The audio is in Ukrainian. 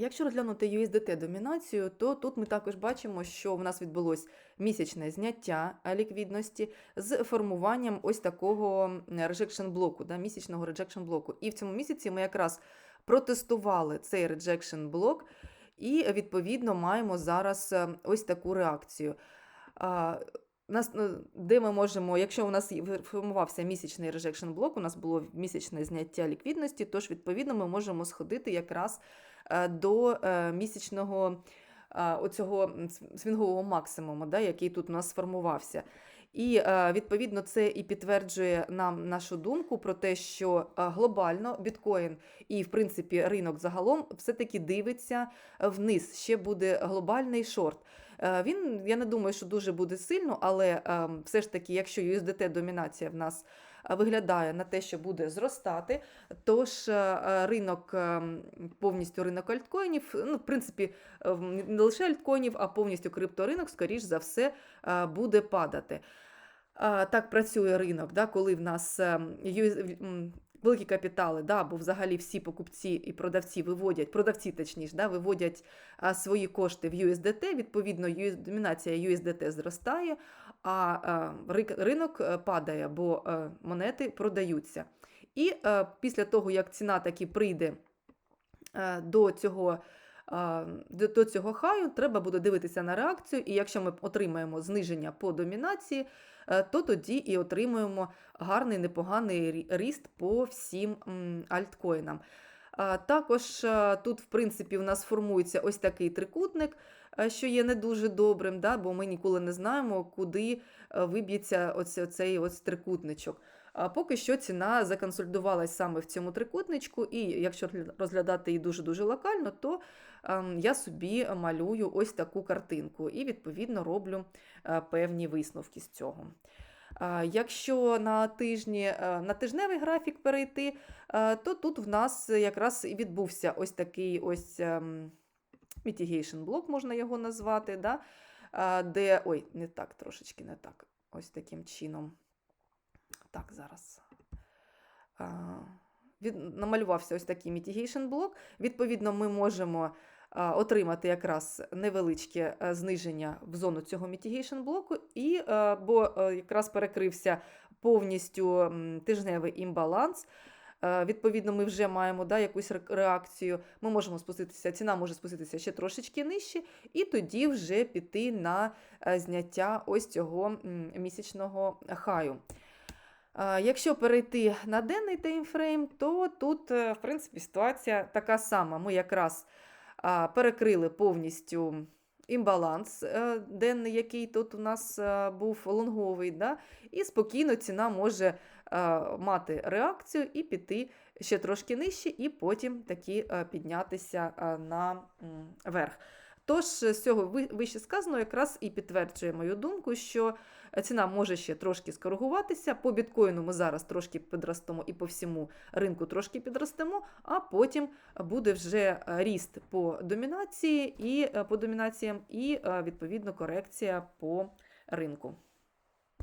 Якщо розглянути USDT домінацію, то тут ми також бачимо, що в нас відбулось місячне зняття ліквідності з формуванням ось такого rejection блоку, да, місячного rejection блоку. І в цьому місяці ми якраз протестували цей rejection блок, і відповідно маємо зараз е, ось таку реакцію. Нас, ну, де ми можемо, якщо у нас формувався місячний rejection блок, у нас було місячне зняття ліквідності, тож відповідно ми можемо сходити якраз е, до е, місячного е, оцього свінгового максимуму, да, який тут у нас сформувався. І відповідно це і підтверджує нам нашу думку про те, що глобально біткоін і, в принципі, ринок загалом все-таки дивиться вниз. Ще буде глобальний шорт. Е, Він, я не думаю, що дуже буде сильно, але е, все ж таки, якщо USDT домінація в нас е, виглядає на те, що буде зростати, тож е, ринок е, повністю ринок альткоїнів, ну, в принципі, е, не лише альткоїнів, а повністю крипторинок, скоріш за все, буде падати. Так працює ринок, да, коли в нас великі капітали, да, бо взагалі всі покупці і продавці виводять, продавці точніше, да, виводять свої кошти в USDT, відповідно, домінація USDT зростає, а, ринок е, падає, бо е, монети продаються. І е, після того, як ціна таки прийде до цього. До цього хаю треба буде дивитися на реакцію, і якщо ми отримаємо зниження по домінації, е, то тоді і отримуємо гарний непоганий ріст по всім альткоїнам. Також е, тут, в принципі, у нас формується ось такий трикутник, е, що є не дуже добрим, да, бо ми ніколи не знаємо, куди виб'ється оце- оцей ось трикутничок. Поки що ціна законсолідувалась саме в цьому трикутничку, і якщо розглядати її дуже-дуже локально, то ем, я собі малюю ось таку картинку і, відповідно, роблю е, певні висновки з цього. Якщо на тижні, е, на тижневий графік перейти, е, то тут в нас якраз і відбувся ось такий ось ем, mitigation блок, можна його назвати, да? де. Ой, не так, трошечки не так. Ось таким чином. Так, зараз. А, Від, намалювався ось такий mitigation блок. Відповідно, ми можемо отримати якраз невеличке е, зниження в зону цього mitigation блоку, і, е, бо е, якраз перекрився повністю тижневий імбаланс. Відповідно, ми вже маємо да, якусь реакцію. Ми можемо спуститися, ціна може спуститися ще трошечки нижче, і тоді вже піти на зняття ось цього місячного хаю. Якщо перейти на денний таймфрейм, то тут, е, в принципі, ситуація така сама. Ми якраз перекрили повністю імбаланс е, денний, який тут у нас е, був лонговий, да? і спокійно ціна може мати реакцію і піти ще трошки нижче, і потім таки піднятися наверх. Тож, з цього ви- вище сказано якраз і підтверджує мою думку, що ціна може ще трошки скоригуватися. По біткоїну ми зараз трошки підростемо і по всьому ринку трошки підростемо, а потім буде вже е, ріст по домінації і е, по домінаціям, і е, відповідно корекція по ринку.